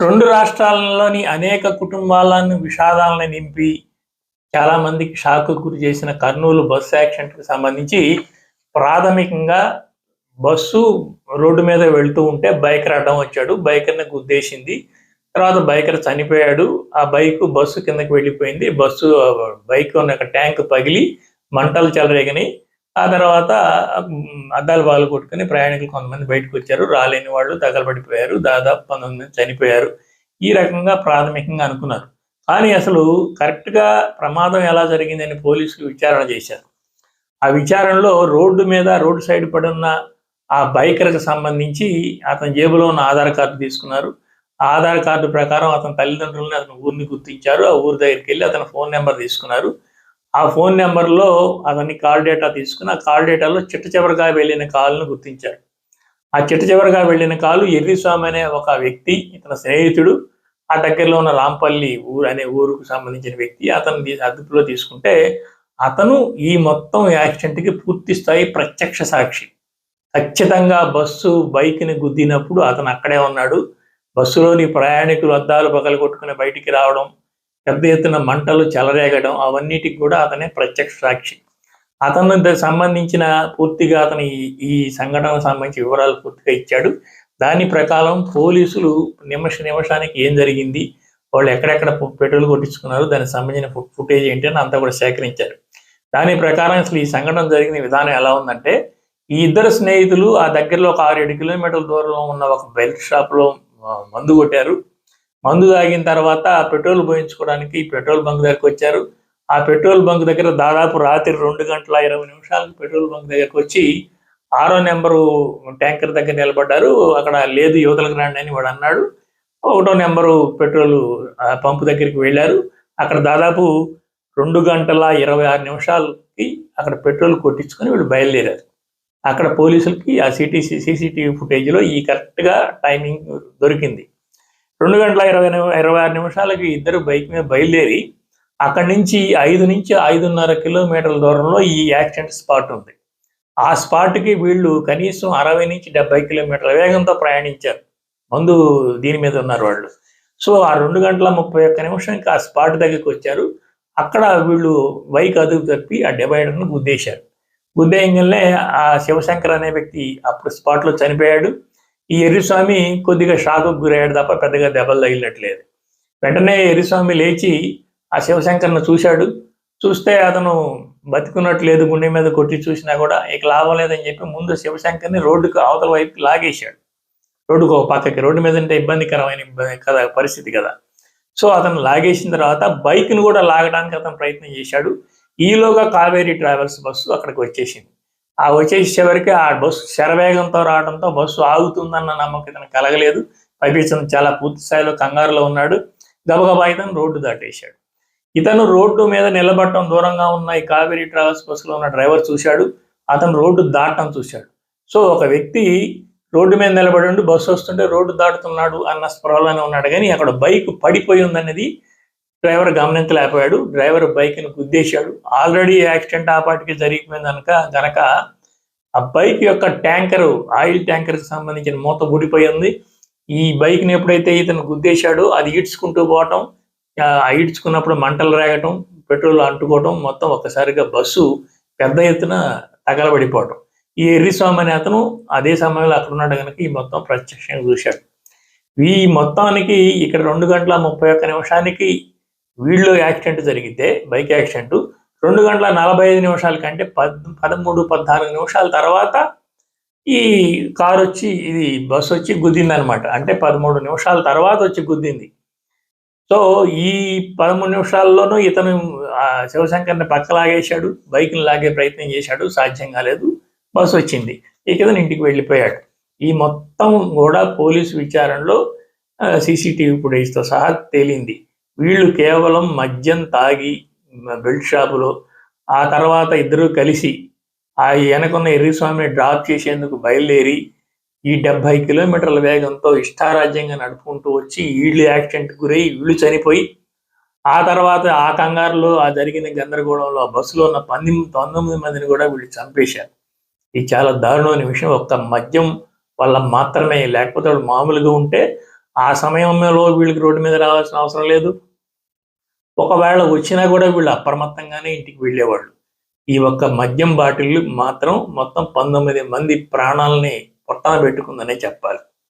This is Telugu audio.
రెండు రాష్ట్రాలలోని అనేక కుటుంబాలను విషాదాలను నింపి చాలా మందికి షాక్ గురి చేసిన కర్నూలు బస్సు యాక్సిడెంట్కి సంబంధించి ప్రాథమికంగా బస్సు రోడ్డు మీద వెళ్తూ ఉంటే బైకర్ అడ్డం వచ్చాడు. బైకర్ని గుద్దేసింది. తర్వాత బైకర్ చనిపోయాడు. ఆ బైక్ బస్సు కిందకి వెళ్ళిపోయింది. బస్సు బైక్ ఉన్న ఒక ట్యాంక్ పగిలి మంటలు చెలరేగినాయి. ఆ తర్వాత అద్దాలు బాలు కొట్టుకుని ప్రయాణికులు కొంతమంది బయటకు వచ్చారు. రాలేని వాళ్ళు తగలబడిపోయారు. దాదాపు పంతొమ్మిది మంది చనిపోయారు. ఈ రకంగా ప్రాథమికంగా అనుకున్నారు. కానీ అసలు కరెక్ట్గా ప్రమాదం ఎలా జరిగిందని పోలీసులు విచారణ చేశారు. ఆ విచారణలో రోడ్డు మీద రోడ్డు సైడ్ పడున్న ఆ బైకర్కి సంబంధించి అతని జేబులో ఉన్న ఆధార్ కార్డు తీసుకున్నారు. ఆధార్ కార్డు ప్రకారం అతని తల్లిదండ్రులని అతని ఊరిని గుర్తించారు. ఆ ఊరి దగ్గరికి వెళ్ళి అతని ఫోన్ నెంబర్ తీసుకున్నారు. ఆ ఫోన్ నెంబర్లో అతని కాల్ డేటా తీసుకుని ఆ కాల్ డేటాలో చిట్ట చివరిగా వెళ్ళిన కాల్ను గుర్తించారు. ఆ చిట్ట చివరిగా వెళ్ళిన కాలు ఎర్రిస్వామి అనే ఒక వ్యక్తి ఇతని స్నేహితుడు ఆ దగ్గరలో ఉన్న రాంపల్లి ఊరు అనే ఊరుకు సంబంధించిన వ్యక్తి అతను అదుపులో తీసుకుంటే అతను ఈ మొత్తం యాక్సిడెంట్కి పూర్తి స్థాయి ప్రత్యక్ష సాక్షి. ఖచ్చితంగా బస్సు బైక్ని గుద్దినప్పుడు అతను అక్కడే ఉన్నాడు. బస్సులోని ప్రయాణికులు అద్దాలు పగలు కొట్టుకుని బయటికి రావడం పెద్ద ఎత్తున మంటలు చెలరేగడం అవన్నిటికి కూడా అతనే ప్రత్యక్ష సాక్షి. అతను సంబంధించిన పూర్తిగా అతని ఈ- సంఘటనకు సంబంధించి వివరాలు పూర్తిగా ఇచ్చాడు. దాని ప్రకారం పోలీసులు నిమిష నిమిషానికి ఏం జరిగింది వాళ్ళు ఎక్కడెక్కడ పెట్రోల్ కొట్టించుకున్నారు దానికి సంబంధించిన ఫుటేజ్ ఏంటి అని అంతా కూడా సేకరించారు. దాని ప్రకారం అసలు ఈ సంఘటన జరిగిన విధానం ఎలా ఉందంటే ఈ ఇద్దరు స్నేహితులు ఆ దగ్గరలో ఒక ఆరు ఏడు కిలోమీటర్ల దూరంలో ఉన్న ఒక బెల్ట్ షాప్లో మందు కొట్టారు. మందు తాగిన తర్వాత పెట్రోల్ పోయించుకోవడానికి పెట్రోల్ బంక్ దగ్గరకు వచ్చారు. ఆ పెట్రోల్ బంక్ దగ్గర దాదాపు రాత్రి రెండు గంటల ఇరవై నిమిషాలకు పెట్రోల్ బంక్ దగ్గరకు వచ్చి ఆరో నెంబరు ట్యాంకర్ దగ్గర నిలబడ్డారు. అక్కడ లేదు యువతలకు రండి అని వాడు అన్నాడు. ఒకటో నెంబరు పెట్రోల్ ఆ పంపు దగ్గరికి వెళ్ళారు. అక్కడ దాదాపు రెండు గంటల ఇరవై ఆరు నిమిషాలకి అక్కడ పెట్రోల్ కొట్టించుకొని వీళ్ళు బయలుదేరారు. అక్కడ పోలీసులకి ఆ సిటీ సీసీటీవీ ఫుటేజ్లో ఈ కరెక్ట్గా టైమింగ్ దొరికింది. రెండు గంటల ఇరవై ఇరవై ఆరు నిమిషాలకి ఇద్దరు బైక్ మీద బయలుదేరి అక్కడి నుంచి ఐదు నుంచి ఐదున్నర కిలోమీటర్ల దూరంలో ఈ యాక్సిడెంట్ స్పాట్ ఉంది. ఆ స్పాట్కి వీళ్ళు కనీసం అరవై నుంచి డెబ్బై కిలోమీటర్ల వేగంతో ప్రయాణించారు. ముందు దీని మీద ఉన్నారు వాళ్ళు. సో ఆ రెండు గంటల ముప్పై ఒక్క నిమిషంకి ఆ స్పాట్ దగ్గరికి వచ్చారు. అక్కడ వీళ్ళు బైక్ అదుపు తప్పి ఆ డివైడర్ను గుద్దేశారు. గుద్దేయంగానే ఆ శివశంకర్ అనే వ్యక్తి అప్పుడు స్పాట్లో చనిపోయాడు. ఈ ఎర్రిస్వామి కొద్దిగా షాకు గురయ్యాడు తప్ప పెద్దగా దెబ్బలు తగిలినట్లేదు. వెంటనే ఎర్రిస్వామి లేచి ఆ శివశంకర్ను చూశాడు. చూస్తే అతను బతికున్నట్లేదు గుండె మీద కొట్టి చూసినా కూడా ఇక లాభం లేదని చెప్పి ముందు శివశంకర్ని రోడ్డుకు అవతల వైపు లాగేశాడు. రోడ్డుకు ఒక పక్కకి రోడ్డు మీద అంటే ఇబ్బందికరమైన కదా పరిస్థితి కదా. సో అతను లాగేసిన తర్వాత బైక్ను కూడా లాగడానికి అతను ప్రయత్నం చేశాడు. ఈలోగా కావేరీ ట్రావెల్స్ బస్సు అక్కడికి వచ్చేసింది. ఆ వచ్చేసేవరకు ఆ బస్సు శరవేగంతో రావడంతో బస్సు ఆగుతుందన్న నమ్మకం ఇతను కలగలేదు. పైపించడం చాలా పూర్తి స్థాయిలో కంగారులో ఉన్నాడు. గబగబా ఇతను రోడ్డు దాటేశాడు. ఇతను రోడ్డు మీద నిలబడటం దూరంగా ఉన్న ఈ కావేరీ ట్రావెల్స్ బస్సులో ఉన్న డ్రైవర్ చూశాడు. అతను రోడ్డు దాటం చూశాడు. సో ఒక వ్యక్తి రోడ్డు మీద నిలబడి ఉండి బస్సు వస్తుంటే రోడ్డు దాటుతున్నాడు అన్న స్పృహలోనే ఉన్నాడు. కానీ అక్కడ బైక్ పడిపోయి ఉందనేది డ్రైవర్ గమనించలేకపోయాడు డ్రైవర్ బైక్ని గుద్దేశాడు. ఆల్రెడీ యాక్సిడెంట్ ఆ పాటికి జరిగిపోయింది కనుక గనక ఆ బైక్ యొక్క ట్యాంకర్ ఆయిల్ ట్యాంకర్కి సంబంధించిన మూత ఊడిపోయింది ఈ బైక్ని ఎప్పుడైతే ఇతను గుద్దేశాడో అది ఈడ్చుకుంటూ పోవటం ఆ ఈడ్చుకున్నప్పుడు మంటలు రేగటం పెట్రోల్ అంటుకోవటం మొత్తం ఒక్కసారిగా బస్సు పెద్ద ఎత్తున తగలబడిపోవటం. ఈ ఎర్రిస్వామి అనే అతను అదే సమయంలో అక్కడ ఉన్నాడు కనుక ఈ మొత్తం ప్రత్యక్షంగా చూశాడు. ఈ మొత్తానికి ఇక్కడ రెండు గంటల ముప్పై ఒక్క నిమిషానికి వీళ్ళు యాక్సిడెంట్ జరిగితే బైక్ యాక్సిడెంట్ రెండు గంటల నలభై ఐదు నిమిషాల కంటే పద్ పదమూడు పద్నాలుగు నిమిషాల తర్వాత ఈ కారు వచ్చి ఇది బస్సు వచ్చి గుద్దింది అనమాట అంటే పదమూడు నిమిషాల తర్వాత వచ్చి గుద్దింది. సో ఈ పదమూడు నిమిషాల్లోనూ ఇతను శివశంకర్ని పక్క లాగేశాడు బైక్ని లాగే ప్రయత్నం చేశాడు సాధ్యం కాలేదు బస్సు వచ్చింది. ఇక ఇంటికి వెళ్ళిపోయాడు. ఈ మొత్తం కూడా పోలీసు విచారణలో సీసీటీవీ ఫుటేజ్తో సహా తేలింది. వీళ్ళు కేవలం మద్యం తాగి బెల్ట్ షాపులో ఆ తర్వాత ఇద్దరు కలిసి ఆ వెనకున్న ఎర్రిస్వామిని డ్రాప్ చేసేందుకు బయలుదేరి ఈ డెబ్బై కిలోమీటర్ల వేగంతో ఇష్టారాజ్యంగా నడుపుకుంటూ వచ్చి వీళ్ళు యాక్సిడెంట్ గురై వీళ్ళు చనిపోయి ఆ తర్వాత ఆ కంగారులో ఆ జరిగిన గందరగోళంలో ఆ బస్సులో ఉన్న పంతొమ్మిది పంతొమ్మిది మందిని కూడా వీళ్ళు చంపేశారు. ఇది చాలా దారుణమైన విషయం. ఒక్క మద్యం వల్ల మాత్రమే లేకపోతే మామూలుగా ఉంటే ఆ సమయంలో వీళ్ళకి రోడ్డు మీద రావాల్సిన అవసరం లేదు. ఒకవేళ వచ్చినా కూడా వీళ్ళు అప్రమత్తంగానే ఇంటికి వెళ్ళేవాళ్ళు. ఈ ఒక్క మద్యం బాటిల్ మాత్రం మొత్తం పంతొమ్మిది మంది ప్రాణాలని పొట్టన పెట్టుకుందనే చెప్పాలి.